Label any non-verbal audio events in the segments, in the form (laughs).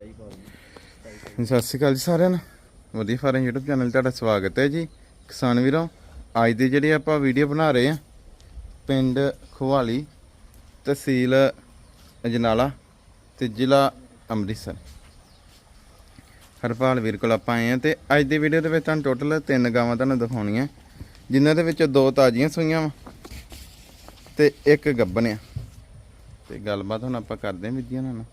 ਸਤਿ ਸ਼੍ਰੀ ਅਕਾਲ ਜੀ ਸਾਰਿਆਂ ਨੂੰ। ਵਧੀਆ ਫਾਰਮ YouTube ਚੈਨਲ ਤੁਹਾਡਾ ਸਵਾਗਤ ਹੈ ਜੀ। ਕਿਸਾਨ ਵੀਰੋ, ਅੱਜ ਦੀ ਜਿਹੜੀ ਆਪਾਂ ਵੀਡੀਓ ਬਣਾ ਰਹੇ ਆ ਪਿੰਡ ਖੁਹਾਲੀ ਤਹਿਸੀਲ ਅਜਨਾਲਾ ਤੇ ਜ਼ਿਲ੍ਹਾ ਅੰਮ੍ਰਿਤਸਰ। ਹਰਪਾਲ ਵੀਰ ਕੋਲ ਆਪਾਂ ਆਏ ਆ ਤੇ ਅੱਜ ਦੀ ਵੀਡੀਓ ਦੇ ਵਿੱਚ ਤੁਹਾਨੂੰ ਟੋਟਲ ਤਿੰਨ ਗਾਵਾਂ ਤੁਹਾਨੂੰ ਦਿਖਾਉਣੀਆਂ। ਜਿਨ੍ਹਾਂ ਦੇ ਵਿੱਚ ਦੋ ਤਾਜ਼ੀਆਂ ਸੂਈਆਂ ਵਾ ਤੇ ਇੱਕ ਗੱਭਣ ਆ ਤੇ ਗੱਲਬਾਤ ਹੁਣ ਆਪਾਂ ਕਰਦੇ ਹਾਂ ਵੀਰ ਜੀ ਨਾਲ।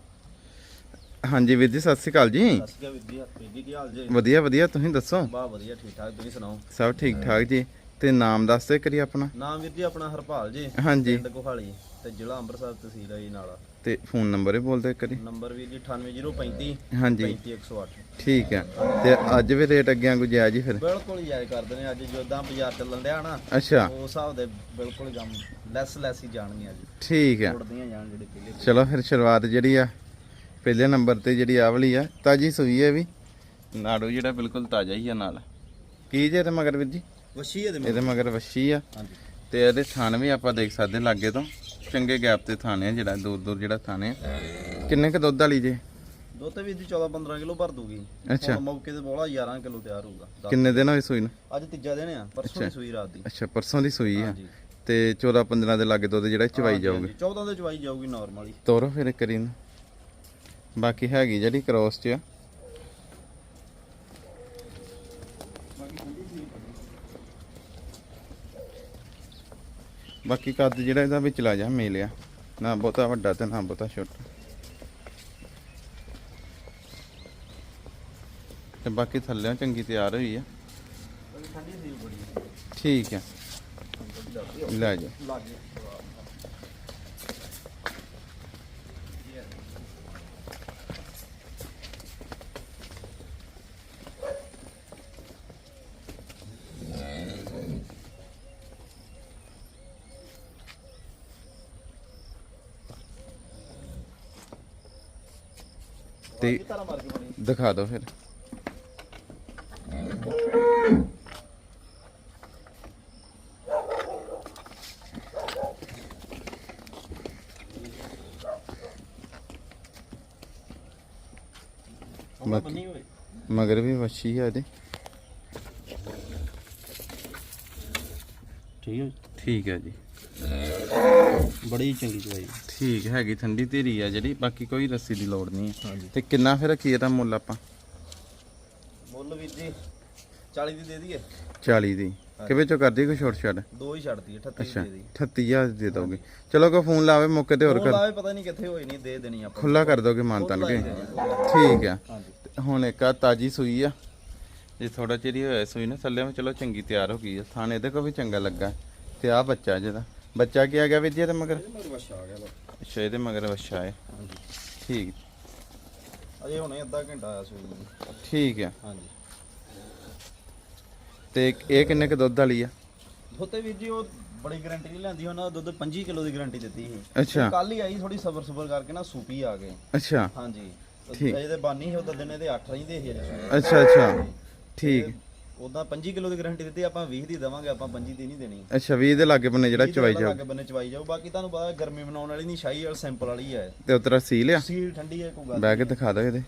ਹਾਂਜੀ ਵੀਰ ਜੀ ਸਤਿ ਸ਼੍ਰੀ ਅਕਾਲ ਜੀ। ਸਤਿ ਸ਼੍ਰੀ ਅਕਾਲ ਵੀਰ ਜੀ ਵੀਰ ਜੀ ਕੀ ਹਾਲ ਜੀ? ਵਧੀਆ ਵਧੀਆ ਤੁਸੀਂ ਦੱਸੋ? ਬਾ ਵਧੀਆ ਠੀਕ ਠਾਕ ਤੁਸੀਂ ਸੁਣਾਓ? ਸਭ ਠੀਕ ਠਾਕ ਜੀ। ਤੇ ਨਾਮ ਦੱਸ ਦਿਓ ਕਰੀ ਆਪਣਾ। ਨਾਮ ਵੀਰ ਜੀ ਆਪਣਾ ਹਰਪਾਲ ਜੀ ਹਾਂਜੀ। ਪਿੰਡ ਕੋਹਾਲੀ ਤੇ ਜ਼ਿਲ੍ਹਾ ਅੰਮ੍ਰਿਤਸਰ ਤਹਿਸੀਲ ਹੈ ਜੀ ਨਾਲ। ਤੇ ਫੋਨ ਨੰਬਰ ਵੀ ਬੋਲ ਕਰੀ ਨੰਬਰ ਵੀਰ ਜੀ 98035 ਹਾਂਜੀ। 35108 ਠੀਕ ਹੈ। ਤੇ ਅੱਜ ਵੀ ਰੇਟ ਅੱਗੇ ਵਾਂਗੂ ਜਾਇਜ਼ ਜੀ ਫਿਰ। ਬਿਲਕੁਲ ਜਾਇਜ਼ ਕਰਦੇ ਨੇ ਅੱਜ ਜਿੱਦਾਂ ਬਾਜ਼ਾਰ ਚੱਲਣ ਡਿਆ ਨਾ ਅੱਛਾ। ਉਸ ਹਿਸਾਬ ਦੇ ਬਿਲਕੁਲ ਜਮ ਲੈਸ ਲੈਸ ਹੀ ਜਾਣਗੀਆਂ ਅੱਜ ਠੀਕ ਹੈ। ਉੜਦੀਆਂ ਜਾਣ ਜਿਹੜੇ ਪਹਿਲੇ ਚਲੋ ਫਿਰ ਸ਼ੁਰੂਆਤ ਜਿਹੜੀ ਆ ਪਹਿਲੇ ਨੰਬਰ ਤੇ ਜਿਹੜੀ ਆਹ ਵਾਲੀ ਆ ਤਾਜੀ ਸੂਈ ਹੈ ਵੀ। ਨਾੜੂ ਜਿਹੜਾ ਬਿਲਕੁਲ ਤਾਜ਼ਾ ਹੀ ਆ ਨਾਲ। ਕੀ ਜੇ ਤੇ ਮਗਰ ਵੀਰ ਜੀ? ਵਸ਼ੀ ਇਹਦੇ ਇਹਦੇ ਮਗਰ ਵੱਛੀ ਆ। ਹਾਂਜੀ। ਤੇ ਇਹਦੇ ਥਣ ਵੀ ਆਪਾਂ ਦੇਖ ਸਕਦੇ ਲਾਗੇ ਤੋਂ। ਚੰਗੇ ਗੈਪ ਤੇ ਥਾਣੇ ਆ ਜਿਹੜਾ ਦੂਰ ਦੂਰ ਜਿਹੜਾ ਥਾਣੇ ਆ। ਕਿੰਨੇ ਕ ਦੁੱਧ ਵਾਲੀ ਜੇ? ਦੁੱਧ ਤੇ ਵੀਰ ਜੀ 14 15 ਕਿਲੋ ਭਰ ਦੂਗੀ। ਅੱਛਾ। ਮੌਕੇ ਤੇ ਬੋਲਾ 11 ਕਿਲੋ ਤਿਆਰ ਹੋਊਗਾ ਕਿੰਨੇ ਦਿਨ ਹੋਏ ਸੂਈ ਨੂੰ? ਅੱਜ ਤੀਜਾ ਦਿਨ ਆ ਪਰਸੋਂ ਦੀ ਸੂਈ ਰਾਤ ਦੀ। ਅੱਛਾ ਪਰਸੋਂ ਦੀ ਸੂਈ ਆ। ਹਾਂਜੀ। ਤੇ 14 15 ਦੇ ਲਾਗੇ ਦੁੱਧ ਜਿਹੜਾ ਚਵਾਈ ਜਾਊਗੀ। 14 ਦੇ ਚਵਾਈ ਜਾਊਗੀ ਨਾਰਮਲੀ ਤੋਰੋ ਫਿਰ ਇੱਕ ਵਾਰੀ ਨੂੰ ਬਾਕੀ ਹੈਗੀ ਜਿਹੜੀ ਕ੍ਰੋਸ ਚ ਆ। ਬਾਕੀ ਕੱਦ ਜਿਹੜਾ ਇਹਦਾ ਵਿੱਚ ਲਾ ਜਾ ਮੇਲਿਆ ਨਾ ਬਹੁਤਾ ਵੱਡਾ ਤੇ ਨਾ ਬਹੁਤਾ ਛੋਟਾ। ਤੇ ਬਾਕੀ ਥੱਲੇ ਚੰਗੀ ਤਿਆਰ ਹੋਈ ਆ। ਠੀਕ ਆ। ਲੈ ਜਾ। ਤੇ ਦਿਖਾ ਦਿਓ ਫਿਰ। ਮਗਰ ਵੀ ਵੱਛੀ ਆ ਇਹਦੇ। ਠੀਕ ਹੈ। ਠੀਕ ਹੈ ਜੀ। ਬੜੀ ਚੰਗੀ ਚਵਾਈ ਠੀਕ ਹੈਗੀ ਠੰਡੀ ਧੀਰੀ ਆ ਜਿਹੜੀ ਬਾਕੀ ਕੋਈ ਰੱਸੀ ਦੀ ਲੋੜ ਨਹੀਂ ਹੈ। ਤੇ ਕਿੰਨਾ ਫਿਰ ਰੱਖੀਏ ਇਹਦਾ ਮੁੱਲ ਆਪਾਂ? ਮੁੱਲ ਵੀਰ ਜੀ 40 ਦੀ ਦੇ ਦਈਏ। 40 ਦੀ। ਕਿਵੇਂ ਚੋਂ ਕਰਦੀ ਕੋਈ ਛੋਟ ਛੱਡ ਦੋ ਹੀ ਛੱਡਦੀ 38 ਅੱਛਾ ਦੀ ਦੇ ਦੀ 38000 ਦੀ ਦੋਗੇ ਚਲੋ ਕੋ ਫੋਨ ਲਾਵੇ ਮੌਕੇ ਤੇ ਹੋਰ ਕਰ ਲਾਵੇ ਪਤਾ ਨਹੀਂ ਕਿੱਥੇ ਹੋਈ ਨਹੀਂ ਦੇ ਦੇਣੀ ਆਪਾਂ। ਖੁੱਲਾ ਕਰ ਦੋਗੇ ਕੇ? ਹੀ ਦੇਣੀ। ਠੀਕ ਆ ਤੇ ਹੁਣ ਇੱਕ ਆ ਤਾਜੀ ਸੂਈ ਆ। ਜੇ ਥੋੜਾ ਚਿਰ ਹੀ ਹੋਇਆ ਸੂਈ ਨਾ ਥੱਲੇ ਚਲੋ ਚੰਗੀ ਤਿਆਰ ਹੋ ਗਈ ਆ। ਥਾਣੇ ਇਹਦੇ ਕੋ ਵੀ ਚੰਗਾ ਲੱਗਾ। ਤੇ ਆ ਬੱਚਾ ਜਿਹਦਾ ਬੱਚਾ ਕੀ ਆ ਗਿਆ ਜੀ ਇਹਦੇ ਮਗਰ? ਮਗਰ ਵਛਾ ਆ ਗਿਆ ਲੋ ਅੱਛਾ ਇਹਦੇ ਮਗਰ ਵੱਛਾ ਹੈ। ਹਾਂਜੀ। ਠੀਕ। ਅਜੇ ਹੁਣੇ ਅੱਧਾ ਘੰਟਾ ਆਇਆ ਸੂਈ ਨੂੰ। ਠੀਕ ਆ ਹਾਂਜੀ। ਤੇ ਇਹ ਕਿੰਨੇ ਕ ਦੁੱਧ ਵਾਲੀ ਆ? ਉੱਤੇ ਵੀਰ ਜੀ ਉਹ ਬੜੀ ਗਾਰੰਟੀ ਨਹੀਂ ਲੈਂਦੀ ਉਹਨਾਂ ਦੁੱਧ 25 ਕਿਲੋ ਦੀ ਗਾਰੰਟੀ ਦਿੱਤੀ ਸੀ। ਅੱਛਾ। ਕੱਲ ਹੀ ਆਈ ਥੋੜੀ ਸਬਰ ਸਬਰ ਕਰਕੇ ਨਾ ਸੂਪੀ ਆ ਗਏ। ਅੱਛਾ। ਹਾਂਜੀ। ਠੀਕ। ਅਜੇ ਤੇ ਬਾਨੀ ਸੀ ਉਹਦਾ ਦਿਨੇ ਤੇ 8 ਰਹਿੰਦੇ ਸੀ ਅਜੇ ਸੂਈ ਅੱਛਾ ਅੱਛਾ। ਠੀਕ। ਉਦਾਂ 25 ਕਿਲੋ ਦੀ ਗਾਰੰਟੀ ਦਿੱਤੀ ਆਪਾਂ 20 ਦੀ ਦੇਵਾਂਗੇ ਆਪਾਂ 25 ਦੀ ਨਹੀਂ ਦੇਣੀ। ਅੱਛਾ 20 ਦੇ ਲਾਗੇ ਬੰਨੇ ਜਿਹੜਾ ਚਵਾਈ ਜਾਓ। ਲੱਗੇ ਬੰਨੇ ਚਵਾਈ ਜਾਓ ਬਾਕੀ ਤੁਹਾਨੂੰ ਪਤਾ ਗਰਮੀ ਮਨਾਉਣ ਵਾਲੀ ਨਹੀਂ ਸ਼ਾਹੀ ਵਾਲ ਸਿੰਪਲ ਵਾਲੀ ਹੈ ਤੇ ਉਤਰਾ ਸੀ ਲਿਆ ਸੀਲ ਠੰਡੀ ਹੈ ਕੋਈ ਗੱਲ ਕੇ ਦਿਖਾ ਦਿਓ ਇਹਦੇ।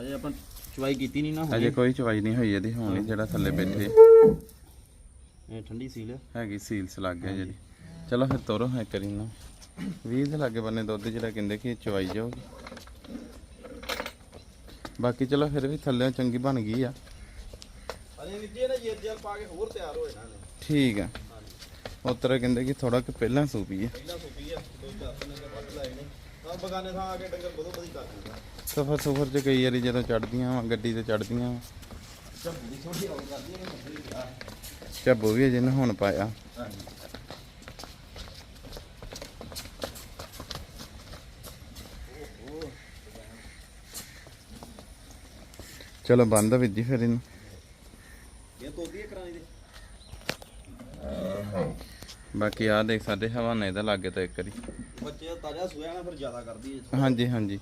ਅਜੇ ਆਪਾਂ ਚਵਾਈ ਕੀਤੀ ਨਹੀਂ ਨਾ ਅਜੇ ਕੋਈ ਚਵਾਈ ਨਹੀਂ ਹੋਈ ਇਹਦੀ ਹੁਣ ਜਿਹੜਾ ਥੱਲੇ ਬੈਠੇ। ਇਹ ਠੰਡੀ ਸੀਲ ਹੈਗੀ ਸੀਲਸ ਲੱਗ ਗਿਆ ਜਿਹੜੀ ਚਲੋ ਫਿਰ ਤੋਰੋ ਹੈ ਕਰੀ ਨਾ। 20 ਦੇ ਲਾਗੇ ਬੰਨੇ ਦੁੱਧ ਜਿਹੜਾ ਕਹਿੰਦੇ ਕਿ ਚਵਾਈ ਜਾਊਗੀ। ਬਾਕੀ ਚਲੋ ਫਿਰ ਵੀ ਥੱਲੇ ਚੰਗੀ ਬਣ ਗਈ ਆ। ਅਜੇ ਵੀਰ ਜੀ ਇਹਨਾਂ ਜੇਰ ਜੇਰ ਪਾ ਕੇ ਹੋਰ ਤਿਆਰ ਹੋ ਜਾਣਾ ਨੇ ਠੀਕ ਆ। ਉਤਰਾ ਕਹਿੰਦੇ ਕਿ ਥੋੜਾ ਕਿ ਪਹਿਲਾਂ ਸੂਪੀ ਆ ਪਹਿਲਾਂ ਸੁਪੀ ਆ ਦੋ ਚਾਰ ਦਿਨ ਦੇ ਵੱਧ ਲਾਏ ਨੇ। ਆ ਬਗਾਨੇ ਥਾਂ ਆ ਕੇ ਡੰਗਰ ਬਦੋ ਬਦੀ ਕਰ ਦਿੰਦਾ। ਸਫਰ ਸਫਰ ਚ ਕਈ ਵਾਰੀ ਜਦੋਂ ਚੜਦੀਆਂ ਵਾ ਗੱਡੀ ਤੇ ਚੜਦੀਆਂ ਵਾ। ਝੰਬੂ ਦੀ ਥੋੜੀ ਆਉ ਕਰਦੀ ਹੈ ਨਾ ਝੱਬੋ ਵੀ ਅਜੇ ਨਾ ਹੁਣ ਪਾਇਆ। ਹਾਂਜੀ। ਚਲੋ ਬੰਦ ਆ ਵੀਰ ਜੀ ਫਿਰ ਇਹਨੂੰ। ਇਹ ਤੋਦੀ ਹੈ ਕਰਾਣੀ ਦੇ। ਬਾਕੀ ਆ ਦੇਖ ਸਾਡੇ ਹਵਾਨੇ ਦਾ ਲਾਗੇ ਤਾਂ ਇੱਕ ਵਾਰੀ। ਬੱਚੇ ਤਾਜ਼ਾ ਸੋਇਆ ਨਾ ਫਿਰ ਜ਼ਿਆਦਾ ਕਰਦੀ ਹੈ ਹਾਂਜੀ ਹਾਂਜੀ।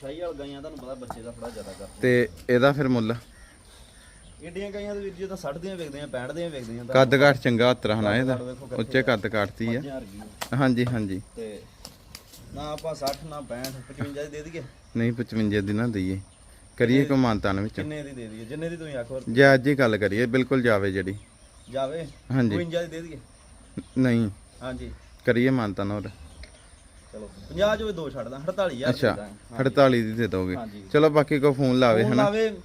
ਸ਼ਾਹੀ ਵਾਲ ਗਾਈਆਂ ਤੁਹਾਨੂੰ ਪਤਾ ਬੱਚੇ ਦਾ ਥੋੜਾ ਜ਼ਿਆਦਾ ਕਰਦੇ ਤੇ ਇਹਦਾ ਫਿਰ ਮੁੱਲ? ਏਡੀਆਂ ਗਾਈਆਂ ਦੇ ਵੀਰ ਜੀ ਤਾਂ 60 ਦੀਆਂ ਵਿਕਦੀਆਂ 65 ਦੀਆਂ ਵਿਕਦੀਆਂ। ਤਾਂ ਕੱਦ ਕਾਠ ਚੰਗਾ ਉਤਰਾ ਹਨਾ ਇਹਦਾ। ਉੱਚੇ ਕੱਦ ਕਾਠਤੀ ਆ। ਹਾਂਜੀ ਹਾਂਜੀ। ਤੇ ਨਾ ਆਪਾਂ 60 ਨਾ 65 55 ਦੀ ਦੇ ਦਈਏ। ਨਹੀਂ 55 ਦੀ ਨਾ ਦਈਏ। ਕਰੀਏ ਕੋ ਮਾਨਤਾਨ ਵਿੱਚ। ਕਿੰਨੇ ਦੀ ਦੇ ਦਈਏ? ਜਿੰਨੇ ਦੀ ਤੁਸੀਂ ਆਖੋ। ਜੇ ਅੱਜ ਹੀ ਗੱਲ ਕਰੀਏ ਬਿਲਕੁਲ ਜਾਵੇ ਜਿਹੜੀ। ਜਾਵੇ? ਹਾਂਜੀ। 52 ਦੀ ਦੇ ਦਈਏ? ਨਹੀਂ। ਹਾਂਜੀ। ਕਰੀਏ ਮਾਨਤਾਨ ਹੋਰ। ਚਲੋ 50 ਜੋ ਦੋ ਛੱਡਦਾ 48000 ਅੱਛਾ 48 ਦੀ। ਦੇ ਦੋਗੇ। ਚਲੋ ਬਾਕੀ ਕੋ ਫੋਨ ਲਾਵੇ ਹਨਾ? ਲਾਵੇ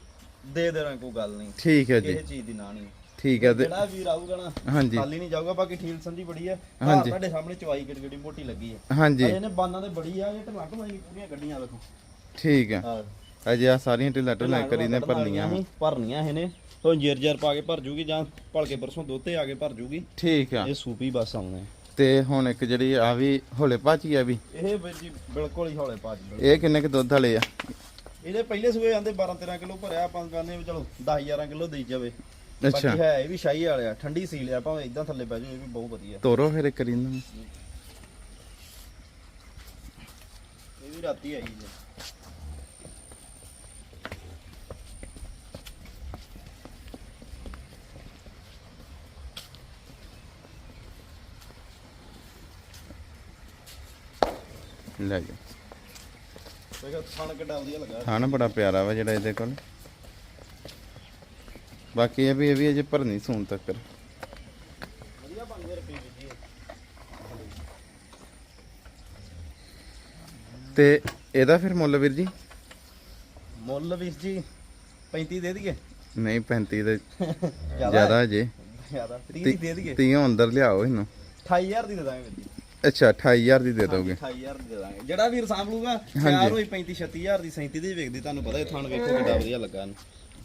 ਦੇ ਦੇਣਾ ਕੋਈ ਗੱਲ ਨਹੀਂ। ਠੀਕ ਹੈ ਜੀ। ਕਿਸੇ ਚੀਜ਼ ਦੀ ਨਾ ਨਹੀਂ। ਠੀਕ ਹੈ ਤੇ ਜਿਹੜਾ ਵੀਰ ਆਊਗਾ ਨਾ ਹਾਂਜੀ। ਖਾਲੀ ਨਹੀਂ ਜਾਊਗਾ ਬਾਕੀ ਠੀਲ ਸੰਧੀ ਬੜੀ ਹੈ। ਹਾਂਜੀ। ਹਾਂ ਤੁਹਾਡੇ ਸਾਹਮਣੇ ਚਵਾਈ ਕਿੱਡੀ ਕਿੱਡੀ ਮੋਟੀ ਲੱਗੀ ਹੈ। ਹਾਂਜੀ। ਇਹਨੇ ਬਾਨਾਂ ਤੇ ਬੜੀ ਆ ਇਹ ਢਲਕ ਮਾਰੀ ਪੂਰੀਆਂ ਗੱਡੀਆਂ ਵੇਖੋ। ਠੀਕ ਹੈ। ਹਾਂ। ਅਜੇ ਆ ਸਾਰੀਆਂ ਢਿੱਲਾ ਢਿੱਲਾ ਕਰੀ ਨੇ ਭਰਨੀਆਂ। ਭਰਨੀਆਂ ਇਹਨੇ। ਤੋਂ ਜੇਰ ਜੇਰ ਪਾ ਕੇ ਭਰ ਜੂਗੀ ਜਾਂ ਭਲਕੇ ਪਰਸੋਂ ਦੋਤੇ ਆ ਕੇ ਭਰ ਜੂਗੀ। ਠੀਕ ਆ। ਇਹ ਸੂਪੀ ਬਸ ਆਉਣਾ ਹੈ। ਤੇ ਹੁਣ ਇੱਕ ਜਿਹੜੀ ਆ ਵੀ ਹੌਲੇ ਭਾਚੀ ਆ ਵੀ। ਇਹ ਜੀ ਬਿਲਕੁਲ ਹੀ ਹੌਲੇ ਪਾ ਜੀ ਇਹ ਕਿੰਨੇ ਕੁ ਦੁੱਧ ਵਾਲੇ ਆ? ਇਹਦੇ ਪਹਿਲੇ ਸੂਏ ਆਂਦੇ 12 13 ਕਿਲੋ ਭਰਿਆ ਆਪਾਂ ਕਹਿੰਦੇ ਵੀ ਚਲੋ 10 11 ਕਿਲੋ ਦੇਈ ਜਾਵੇ। ਅੱਛਾ। ਬਾਕੀ ਹੈ ਇਹ ਵੀ ਸ਼ਾਹੀ ਵਾਲਿਆ ਠੰਡੀ ਸੀਲ ਆ ਭਾਵੇਂ ਇਦਾਂ ਥੱਲੇ ਪੈ ਜਾਓ ਇਹ ਵੀ ਬਹੁਤ ਵਧੀਆ। ਤੋਰੋ ਫਿਰ ਕਰੀ ਨੂੰ। ਇਹ ਵੀ ਰਾਤੀ ਆਈ ਜੀ ਲੈ ਜਾ ਵੇਖੋ ਥਣ ਕਿੱਡਾ ਵਧੀਆ ਲੱਗਾ। ਥਾਣਾ ਬੜਾ ਪਿਆਰਾ ਵਾ ਜਿਹੜਾ ਇਹਦੇ ਕੋਲ। ਬਾਕੀ ਇਹ ਵੀ ਇਹ ਵੀ ਅਜੇ ਭਰਨੀ ਸੂਣ ਤੱਕ। ਵਧੀਆ ਬਣ ਗਿਆ ਰੁਪਏ ਵਿੱਚ ਜੀ ਤੇ ਇਹਦਾ ਫਿਰ ਮੁੱਲ ਵੀਰ ਜੀ? ਮੁੱਲ ਵੀਰ ਜੀ 35 ਦੇ ਦਈਏ। ਨਹੀਂ 35 ਦੇ ਜ਼ਿਆਦਾ? ਅਜੇ। ਜ਼ਿਆਦਾ? 30 ਦੀ ਦੇ ਦਈਏ। 30 ਅੰਦਰ ਲਿਆਓ ਇਹਨੂੰ। 28000 ਦੀ ਦੇ ਦਾਂਗੇ ਵੀਰ ਜੀ। ਅੱਛਾ 28000 ਦੀ ਦੇ ਦੋਗੇ। 28000 ਦੀ ਦੇ ਦਾਂਗੇ। ਜਿਹੜਾ ਵੀਰ ਸਾਂਭ ਲੂਗਾ ਤਿਆਰ ਹੋਈ 35 36000 ਦੀ 37 ਦੀ ਵੇਖਦੀ। ਤੁਹਾਨੂੰ ਪਤਾ ਇਹ ਥਣ ਵੇਖੋ ਕਿੱਡਾ ਵਧੀਆ ਲੱਗਾ ਨੋ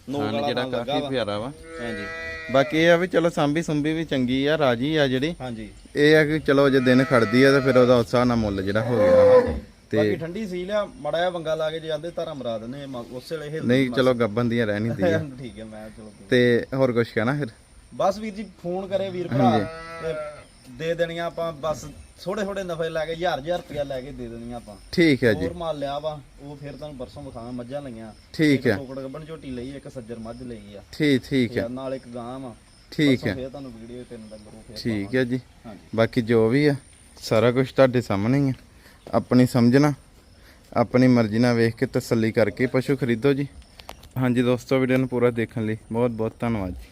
ਥਾਣ ਵਾਲਾ ਜਿਹੜਾ ਕਾਫੀ ਪਿਆਰਾ ਵਾ। ਹਾਂਜੀ। ਬਾਕੀ ਇਹ ਆ ਵੀ ਚਲੋ ਸਾਂਭੀ ਸੁੰਭੀ ਵੀ ਚੰਗੀ ਆ ਰਾਜੀ ਆ ਜਿਹੜੀ। ਹਾਂਜੀ। ਇਹ ਆ ਕਿ ਚਲੋ ਜੇ ਦਿਨ ਖੜਦੀ ਆ ਤਾਂ ਫਿਰ ਉਹਦਾ ਉਤਸ਼ਾਹ ਨਾਲ ਮੁੱਲ ਜਿਹੜਾ ਹੋ ਗਿਆ ਬਾਕੀ ਠੰਡੀ ਸੀ ਲਿਆ ਮੜਾ ਜਿਹਾ ਵੰਗਾ ਲਾ ਕੇ ਜੇ ਆਂਦੇ ਧਾਰਾ ਮਰਾ ਮ- ਉਸੇ ਵੇਲੇ ਹਿਲ ਨਹੀਂ ਚਲੋ ਗੱਬਨ ਦੀਆਂ ਰਹਿ ਨਹੀਂ ਦੀਆਂ (laughs) ਠੀਕ ਹੈ ਮੈਂ ਚਲੋ। ਤੇ ਹੋਰ ਕੁਝ ਕਹਿਣਾ ਫਿਰ? ਬਸ ਵੀਰ ਜੀ ਫੋਨ ਕਰੇ ਵੀਰ ਭਰਾ ਤੇ ਦੇ ਦੇਣੀਆਂ ਆਪਾਂ ਬਸ ਥੋੜੇ ਥੋੜੇ ਨਫੇ ਲੈ ਕੇ ਹਜ਼ਾਰ ਹਜ਼ਾਰ ਰੁਪਇਆ ਲੈ ਕੇ ਦੇ ਦੇਣੀਆਂ ਆਪਾਂ। ਠੀਕ ਹੈ ਜੀ। ਹੋਰ ਮਾਲ ਲਿਆ ਵਾ ਉਹ ਫਿਰ ਤੁਹਾਨੂੰ ਪਰਸੋਂ ਵਿਖਾਵਾਂ ਮੱਝਾਂ ਲਈਆਂ। ਠੀਕ ਹੈ। ਟੋਕੜ ਗੱਬਣ ਝੋਟੀ ਲਈ ਇੱਕ ਸੱਜਰ ਮੱਝ ਲਈ ਆ। ਠੀਕ ਠੀਕ ਹੈ। ਤੇ ਨਾਲ ਇੱਕ ਗਾਂ ਵਾ। ਠੀਕ ਹੈ। ਫਿਰ ਤੁਹਾਨੂੰ ਵੀਡੀਓ ਤਿੰਨ ਡੰਗਰ ਉਹ ਫਿਰ ਠੀਕ ਹੈ ਜੀ। ਹਾਂਜੀ। ਬਾਕੀ ਜੋ ਵੀ ਆ ਸਾਰਾ ਕੁਝ ਤੁਹਾਡੇ ਸਾਹਮਣੇ ਹੀ ਆ। ਆਪਣੀ ਸਮਝਣਾ ਆਪਣੀ ਮਰਜ਼ੀ ਨਾਲ ਵੇਖ ਕੇ ਤਸੱਲੀ ਕਰਕੇ ਪਸ਼ੂ ਖਰੀਦੋ ਜੀ। ਹਾਂਜੀ ਦੋਸਤੋ ਵੀਡੀਓ ਨੂੰ ਪੂਰਾ ਦੇਖਣ ਲਈ ਬਹੁਤ ਬਹੁਤ ਧੰਨਵਾਦ ਜੀ।